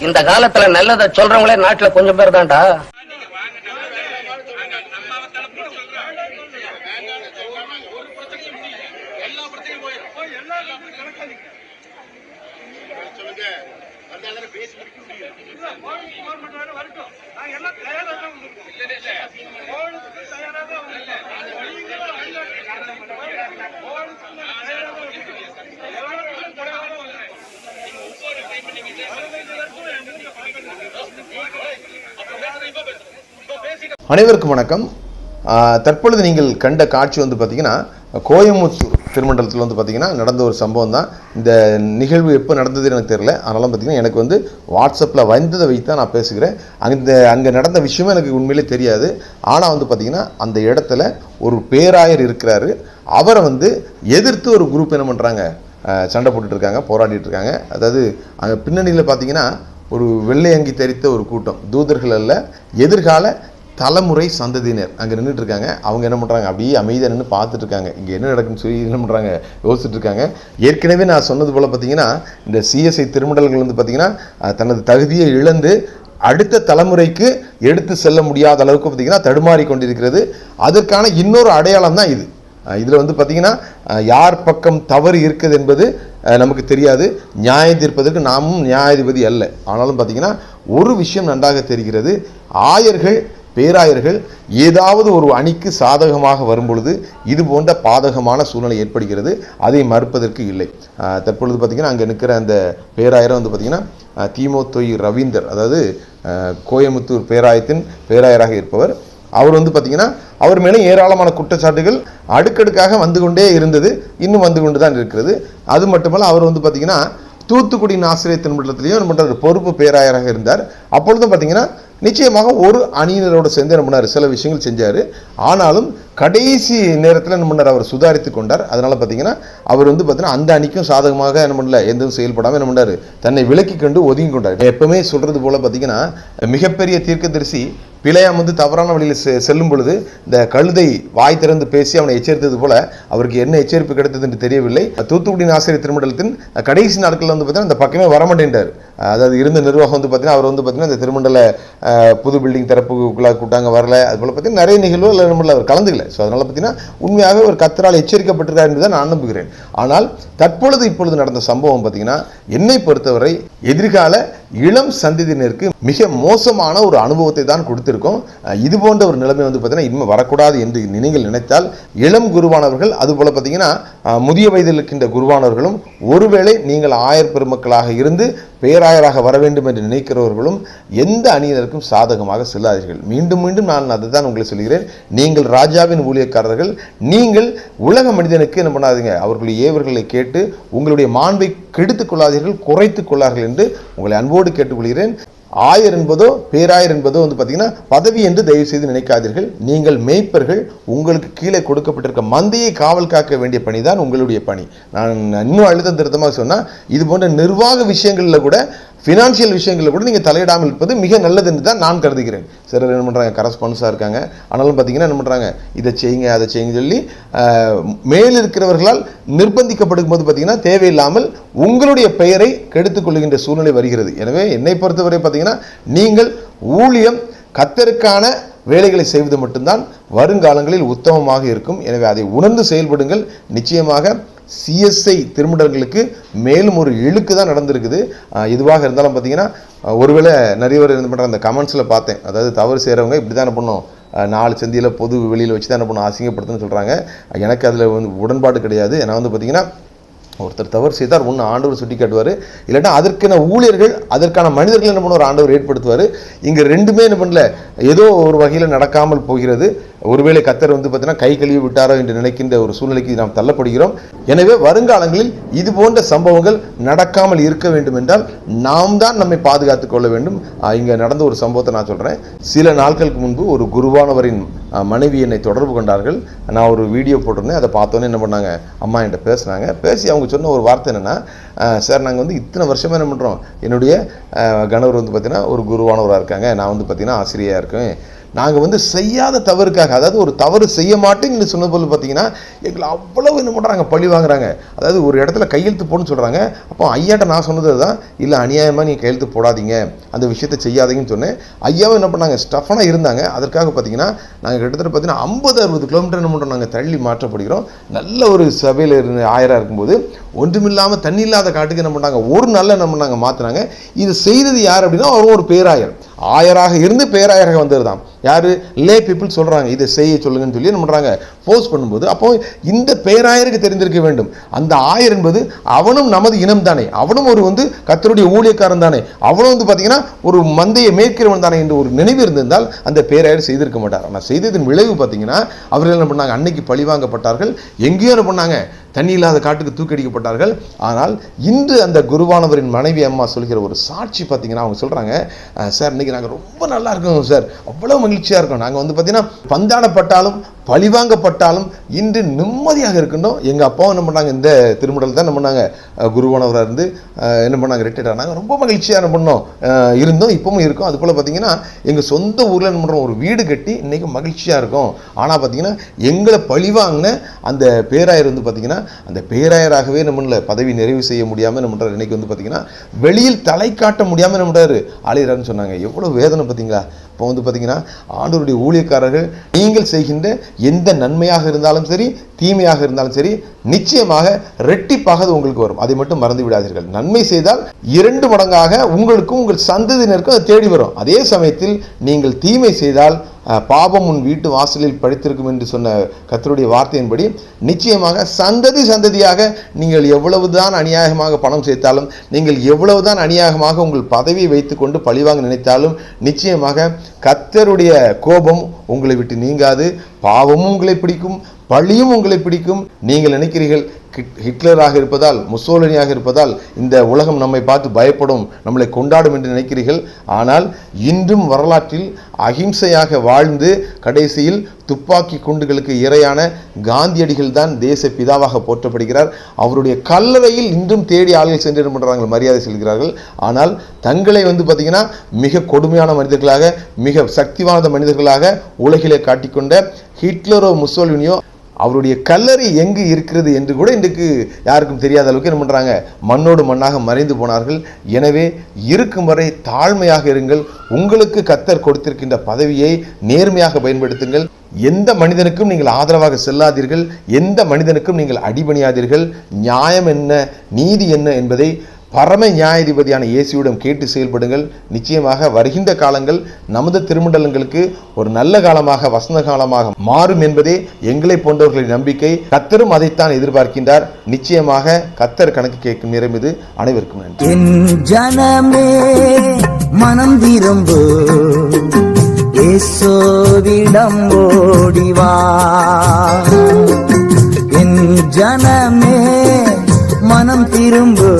இந்த காலத்துல நல்லதை சொல்றவங்களே நாட்டுல கொஞ்சம் பேர் தான்டா. அனைவருக்கும் வணக்கம். தற்பொழுது நீங்கள் கண்ட காட்சி வந்து பார்த்தீங்கன்னா கோயமுத்தூர் திருமண்டலத்தில் வந்து பார்த்தீங்கன்னா நடந்த ஒரு சம்பவம் தான். இந்த நிகழ்வு எப்போ நடந்தது எனக்கு தெரியல. அதனால பார்த்தீங்கன்னா எனக்கு வந்து வாட்ஸ்அப்பில் வந்ததை வைத்து தான் நான் பேசுகிறேன். அந்த அங்கே நடந்த விஷயமே எனக்கு உண்மையிலே தெரியாது. ஆனால் வந்து பார்த்தீங்கன்னா அந்த இடத்துல ஒரு பேராயர் இருக்கிறாரு. அவரை வந்து எதிர்த்து ஒரு குரூப் என்ன பண்ணுறாங்க சண்டை போட்டுட்டு இருக்காங்க போராடிட்டு இருக்காங்க. அதாவது அங்கே பின்னணியில் பார்த்தீங்கன்னா ஒரு வெள்ளை அங்கி தரித்த ஒரு கூட்டம். தூதர்கள் அல்ல எதிர்கால தலைமுறை சந்ததியினர் அங்கே நின்றுட்டு இருக்காங்க அவங்க என்ன பண்ணுறாங்க அப்படியே அமைதியாக நின்று பார்த்துட்டு இருக்காங்க இங்கே என்ன நடக்குன்னு சொல்லி என்ன பண்ணுறாங்க யோசிச்சுட்டு இருக்காங்க ஏற்கனவே நான் சொன்னது போல் பார்த்தீங்கன்னா இந்த சிஎஸ்ஐ திருமண்டல்கள் வந்து பார்த்தீங்கன்னா தனது தகுதியை இழந்து அடுத்த தலைமுறைக்கு எடுத்து செல்ல முடியாத அளவுக்கு பார்த்திங்கன்னா தடுமாறி கொண்டிருக்கிறது. அதற்கான இன்னொரு அடையாளம் தான் இது. இதில் வந்து பார்த்தீங்கன்னா யார் பக்கம் தவறு இருக்குது என்பது நமக்கு தெரியாது. நியாயம் தீர்ப்பதற்கு நாமும் நியாயாதிபதி அல்ல. ஆனாலும் பார்த்தீங்கன்னா ஒரு விஷயம் நன்றாக தெரிகிறது. ஆயர்கள் பேராயர்கள் ஏதாவது ஒரு அணிக்கு சாதகமாக வரும்பொழுது இது போன்ற பாதகமான சூழ்நிலை ஏற்படுகிறது. அதை மறுப்பதற்கு இல்லை. தற்பொழுது பார்த்தீங்கன்னா அங்கே நிற்கிற அந்த பேராயரை வந்து பார்த்தீங்கன்னா தீமோத்தொய் ரவீந்தர் அதாவது கோயமுத்தூர் பேராயத்தின் பேராயராக இருப்பவர். அவர் வந்து பார்த்தீங்கன்னா அவர் மேலே ஏராளமான குற்றச்சாட்டுகள் அடுக்கடுக்காக வந்து கொண்டே இருந்தது. இன்னும் வந்து கொண்டு தான் இருக்கிறது. அது மட்டுமல்ல அவர் வந்து பார்த்தீங்கன்னா தூத்துக்குடி ஆசிரியர் திருமண்டலத்திலையும் பொறுப்பு பேராயராக இருந்தார். அப்பொழுதும் பார்த்தீங்கன்னா நிச்சயமாக ஒரு அணியினரோட சேர்ந்து என்ன பண்ணார்? சில விஷயங்கள் செஞ்சார். ஆனாலும் கடைசி நேரத்தில் என்ன பண்ணார்? அவர் சுதாரித்து கொண்டார். அதனால் பார்த்தீங்கன்னா அவர் வந்து பார்த்தீங்கன்னா அந்த அணிக்கும் சாதகமாக என்ன பண்ணல எதுவும் செயல்படாமல் என்ன பண்ணார்? தன்னை விலக்கி கொண்டு ஒதுங்கி கொண்டார். எப்பவுமே சொல்கிறது போல் பார்த்தீங்கன்னா மிகப்பெரிய தீர்க்கதரிசி பிழையாம் வந்து தவறான வழியில் செ- செல்லும் பொழுது இந்த கழுதை வாய் திறந்து பேசி அவனை எச்சரித்தது போல அவருக்கு என்ன எச்சரிப்பு கிடைத்தது என்று தெரியவில்லை. தூத்துக்குடி ஆசிரியர் திருமண்டலத்தின் கடைசி நாட்களில் வந்து பார்த்தீங்கன்னா இந்த பக்கமே வரமாட்டேன்றார் அதாவது இருந்த நிர்வாகம் வந்து பார்த்தீங்கன்னா அவர் வந்து பார்த்தீங்கன்னா இந்த திருமண்டல புது பில்டிங் திறப்புக்குள்ளாக கூட்டாங்க வரல. அது போல் பார்த்தீங்கன்னா நிறைய நிகழ்வுகள் நம்மள அவர் கலந்துக்கல. ஸோ அதனால் பார்த்தீங்கன்னா உண்மையாக ஒரு கத்தரால் எச்சரிக்கப்பட்டிருக்கார் என்று தான் நான் நம்புகிறேன். ஆனால் தற்பொழுது இப்பொழுது நடந்த சம்பவம் பார்த்தீங்கன்னா என்னை பொறுத்தவரை எதிர்கால இளம் சந்ததியினருக்கு மிக மோசமான ஒரு அனுபவத்தை தான் கொடுத்திருக்கோம். இது போன்ற ஒரு நிலைமை வந்து பார்த்தீங்கன்னா இனிமேல் வரக்கூடாது என்று நீங்கள் நினைத்தால் இளம் குருவானவர்கள் அதுபோல் பார்த்தீங்கன்னா முதிய வயதில் இருக்கின்ற குருவானவர்களும் ஒருவேளை நீங்கள் ஆயர் பெருமக்களாக இருந்து பேராயராக வர வேண்டும் என்று நினைக்கிறவர்களும் எந்த அணியினருக்கும் சாதகமாக செல்லாதீர்கள். மீண்டும் மீண்டும் நான் அதை தான் உங்களை சொல்கிறேன். நீங்கள் ராஜாவின் ஊழியக்காரர்கள் நீங்கள் உலக மனிதனுக்கு என்ன பண்ணாதீங்க? அவர்களுடைய ஏவர்களை கேட்டு உங்களுடைய மாண்பை கெடுத்துக் கொள்ளாதீர்கள் குறைத்துக் கொள்ளார்கள் என்று உங்களை அன்போடு கேட்டுக்கொள்கிறேன். ஆயர் என்பதோ பேராயர் என்பதோ வந்து பார்த்தீங்கன்னா பதவி என்று தயவு செய்து நினைக்காதீர்கள். நீங்கள் மேய்ப்பர்கள் உங்களுக்கு கீழே கொடுக்கப்பட்டிருக்க மந்தையை காவல் காக்க வேண்டிய பணி தான் உங்களுடைய பணி. நான் இன்னும் அழுத்தம் திருத்தமாக சொன்னால் இது போன்ற நிர்வாக விஷயங்களில் கூட ஃபினான்ஷியல் விஷயங்களில் கூட நீங்கள் தலையிடாமல் இருப்பது மிக நல்லது என்று தான் நான் கருதுகிறேன். சிலர் என்ன பண்ணுறாங்க கரஸ்பான்ஸாக இருக்காங்க. ஆனாலும் பார்த்தீங்கன்னா என்ன பண்ணுறாங்க இதை செய்யுங்க அதை செய்யுங்க சொல்லி மேல் இருக்கிறவர்களால் நிர்பந்திக்கப்படும் போது பார்த்தீங்கன்னா தேவையில்லாமல் உங்களுடைய பெயரை கெடுத்துக்கொள்கின்ற சூழ்நிலை வருகிறது. எனவே என்னை பொறுத்தவரை பார்த்தீங்கன்னா நீங்கள் ஊழியம் கத்தருக்கான வேலைகளை செய்வது மட்டும்தான் வருங்காலங்களில் உத்தமமாக இருக்கும். எனவே அதை உணர்ந்து செயல்படுங்கள். நிச்சயமாக சிஎஸ்ஐ திருமணங்களுக்கு மேலும் ஒரு இழுக்கு தான் நடந்திருக்குது. இதுவாக இருந்தாலும் பார்த்தீங்கன்னா ஒருவேளை நிறைய பேர் என்ன பண்ணுற அந்த கமெண்ட்ஸில் பார்த்தேன். அதாவது தவறு செய்கிறவங்க இப்படி தான் என்ன நாலு சந்தியில் பொது வெளியில் வச்சு தான் என்ன பண்ணணும் அசிங்கப்படுத்துன்னு சொல்கிறாங்க எனக்கு அதில் வந்து உடன்பாடு கிடையாது. ஏன்னா வந்து பார்த்தீங்கன்னா ஒருத்தர் தவறு செய்தார் ஒன்று ஆண்டவர் சுட்டி காட்டுவார் இல்லைன்னா அதற்கான ஊழியர்கள் அதற்கான மனிதர்கள் என்ன பண்ணுவார்? ஆண்டவர் ஏற்படுத்துவார். இங்கே ரெண்டுமே என்ன பண்ணல ஏதோ ஒரு வகையில் நடக்காமல் போகிறது. ஒருவேளை கத்தர் வந்து பார்த்தீங்கன்னா கை கழுவி விட்டாரோ என்று நினைக்கின்ற ஒரு சூழ்நிலைக்கு நாம் தள்ளப்படுகிறோம். எனவே வருங்காலங்களில் இது போன்ற சம்பவங்கள் நடக்காமல் இருக்க வேண்டும் என்றால் நாம் தான் நம்மை பாதுகாத்துக் கொள்ள வேண்டும். இங்கே நடந்த ஒரு சம்பவத்தை நான் சொல்கிறேன் சில நாட்களுக்கு முன்பு ஒரு குருவானவரின் மனைவி என்னை தொடர்பு கொண்டார்கள். நான் ஒரு வீடியோ போட்டிருந்தேன். அதை பார்த்தோன்னே என்ன பண்ணாங்க? அம்மா என்கிட்ட பேசுனாங்க. பேசி அவங்க சொன்ன ஒரு வார்த்தை என்னன்னா சார் நாங்கள் வந்து இத்தனை வருஷமாக என்ன பண்ணுறோம் என்னுடைய கணவர் வந்து பார்த்தீங்கன்னா ஒரு குருவானவராக இருக்காங்க. நான் வந்து பார்த்தீங்கன்னா ஆசிரியராக இருக்கேன். நாங்கள் வந்து செய்யாத தவறுக்காக அதாவது ஒரு தவறு செய்ய மாட்டேங்கன்னு சொன்னது போல் பார்த்தீங்கன்னா எங்களை அவ்வளவு என்ன பண்ணுறாங்க பழி வாங்குறாங்க. அதாவது ஒரு இடத்துல கையெழுத்து போடணும்னு சொல்கிறாங்க அப்போ ஐயாட்ட நான் சொன்னது தான் இல்லை அநியாயமாக நீங்கள் கையெழுத்து போடாதீங்க. அந்த விஷயத்தை செய்யாதீங்கன்னு சொன்னேன். ஐயாவும் என்ன பண்ணாங்க ஸ்டஃபனாக இருந்தாங்க. அதற்காக பார்த்தீங்கன்னா நாங்கள் கிட்டத்தட்ட பார்த்தீங்கன்னா ஐம்பது அறுபது கிலோமீட்டர் என்ன பண்ணுறோம் நாங்கள் தள்ளி மாற்றப்படுகிறோம். நல்ல ஒரு சபையில் இருந்து ஆயராக இருக்கும்போது ஒன்றுமில்லாமல் தண்ணி இல்லாத காட்டுக்கு என்ன பண்ணாங்க ஒரு நல்ல என்ன பண்ணாங்க மாற்றினாங்க இது செய்தது யார் அப்படின்னா அவர் ஒரு பேராயர். ஆயராக இருந்து பேராயராக வந்ததுதான் யார்? லே பீப்புள் சொல்கிறாங்க இதை செய்ய சொல்லுங்கன்னு சொல்லி என்ன பண்ணுறாங்க ஃபோர்ஸ் பண்ணும்போது அப்போ இந்த பேராயருக்கு தெரிந்திருக்க வேண்டும். அந்த ஆயர் என்பது அவனும் நமது இனம் தானே. அவனும் ஒரு வந்து கத்தருடைய ஊழியக்காரன் தானே. அவனும் வந்து பார்த்தீங்கன்னா ஒரு மந்தையை மேற்கிறவன் தானே என்று ஒரு நினைவு இருந்திருந்தால் அந்த பேராயர் செய்திருக்க மாட்டார். ஆனால் செய்ததின் விளைவு பார்த்தீங்கன்னா அவர்கள் என்ன பண்ணாங்க? அன்னைக்கு பழிவாங்கப்பட்டார்கள். எங்கேயோ என்ன பண்ணாங்க? தண்ணி இல்லாத காட்டுக்கு தூக்கடிக்கப்பட்டார்கள். ஆனால் இன்று அந்த குருவானவரின் மனைவி அம்மா சொல்கிற ஒரு சாட்சி பார்த்தீங்கன்னா அவங்க சொல்கிறாங்க சார் இன்னைக்கு நாங்கள் ரொம்ப நல்லா இருக்கோம் சார். அவ்வளோ மகிழ்ச்சியாக இருக்கோம். நாங்கள் வந்து பார்த்தீங்கன்னா பந்தாடப்பட்டாலும் பழிவாங்கப்பட்டாலும் இன்று நிம்மதியாக இருக்கின்றோம். எங்கள் அப்பாவும் என்ன பண்ணாங்க இந்த திருமணத்தில் தான் என்ன பண்ணாங்க குருவானவராக இருந்து என்ன பண்ணாங்க ரிட்டையர் ஆனாங்க. ரொம்ப மகிழ்ச்சியாக என்ன பண்ணோம் இருந்தோம் இப்போவும் இருக்கோம். அது போல் பார்த்தீங்கன்னா எங்கள் சொந்த ஊரில் என்ன பண்ணுறோம் ஒரு வீடு கட்டி இன்றைக்கி மகிழ்ச்சியாக இருக்கும். ஆனால் பார்த்தீங்கன்னா எங்களை பழிவாங்கின அந்த பேராயர் வந்து பார்த்தீங்கன்னா அந்த பேராயராகவே நம்மள பதவி நிறைவு செய்ய முடியாமல் என்ன பண்ணுறாரு இன்னைக்கு வந்து பார்த்தீங்கன்னா வெளியில் தலை காட்ட முடியாமல் என்ன பண்ணுறாரு ஆளிறாருன்னு சொன்னாங்க. எவ்வளோ வேதனை பார்த்தீங்களா இப்போ வந்து பார்த்தீங்கன்னா ஆண்டோருடைய ஊழியக்காரர்கள் நீங்கள் செய்கின்ற எந்த நன்மையாக இருந்தாலும் சரி தீமையாக இருந்தாலும் சரி நிச்சயமாக ரெட்டிப்பாக அது உங்களுக்கு வரும். அதை மட்டும் மறந்து விடாதீர்கள். நன்மை செய்தால் இரண்டு மடங்காக உங்களுக்கும் உங்கள் சந்ததியினருக்கும் அது தேடி வரும். அதே சமயத்தில் நீங்கள் தீமை செய்தால் பாபம் பாவம் உன் வீட்டு வாசலில் படித்திருக்கும் என்று சொன்ன கத்தருடைய வார்த்தையின்படி நிச்சயமாக சந்ததி சந்ததியாக நீங்கள் எவ்வளவுதான் அநியாயமாக பணம் சேர்த்தாலும் நீங்கள் எவ்வளவுதான் அநியாயமாக உங்கள் பதவியை வைத்துக்கொண்டு பழிவாங்க நினைத்தாலும் நிச்சயமாக கர்த்தருடைய கோபம் உங்களை விட்டு நீங்காது. பாவமும் உங்களை பிடிக்கும். பழியும் உங்களை பிடிக்கும். நீங்கள் நினைக்கிறீர்கள் ஹிட்லராக இருப்பதால் முசோலினியாக இருப்பதால் இந்த உலகம் நம்மை பார்த்து பயப்படும் நம்மளை கொண்டாடும் என்று நினைக்கிறீர்கள். ஆனால் இன்றும் வரலாற்றில் அகிம்சையாக வாழ்ந்து கடைசியில் துப்பாக்கி குண்டுகளுக்கு இரையான காந்தியடிகள் தான் தேச பிதாவாக போற்றப்படுகிறார். அவருடைய கல்லறையில் இன்றும் தேடி ஆளுகள் சென்று பண்ணுறாங்க மரியாதை செல்கிறார்கள். ஆனால் தங்களை வந்து பார்த்தீங்கன்னா மிக கொடுமையான மனிதர்களாக மிக சக்திவாய்ந்த மனிதர்களாக உலகிலே காட்டிக்கொண்ட ஹிட்லரோ முசோலினியோ அவருடைய கல்லறை எங்கு இருக்கிறது என்று கூட இன்றைக்கு யாருக்கும் தெரியாத அளவுக்கு என்ன பண்ணுறாங்க மண்ணோடு மண்ணாக மறைந்து போனார்கள். எனவே இருக்கும் வரை தாழ்மையாக இருங்கள். உங்களுக்கு கத்தர் கொடுத்திருக்கின்ற பதவியை நேர்மையாக பயன்படுத்துங்கள். எந்த மனிதனுக்கும் நீங்கள் ஆதரவாக செல்லாதீர்கள். எந்த மனிதனுக்கும் நீங்கள் அடிபணியாதீர்கள். நியாயம் என்ன? நீதி என்ன என்பதை பரம நியாயாதிபதியான இயேசுவிடம் கேட்டு செயல்படுங்கள். நிச்சயமாக வருகின்ற காலங்கள் நமது திருமண்டலங்களுக்கு ஒரு நல்ல காலமாக வசந்த காலமாக மாறும் என்பதே எங்களை போன்றவர்களின் நம்பிக்கை. கத்தரும் அதைத்தான் எதிர்பார்க்கின்றார். நிச்சயமாக கத்தர் கணக்கு கேட்கும் நேரம் இது. அனைவருக்கும் நன்றி. ஜனமே மனம் திரும்பு. இயேசுவிடம் ஓடிவா என் ஜனமே மனம் திரும்பு.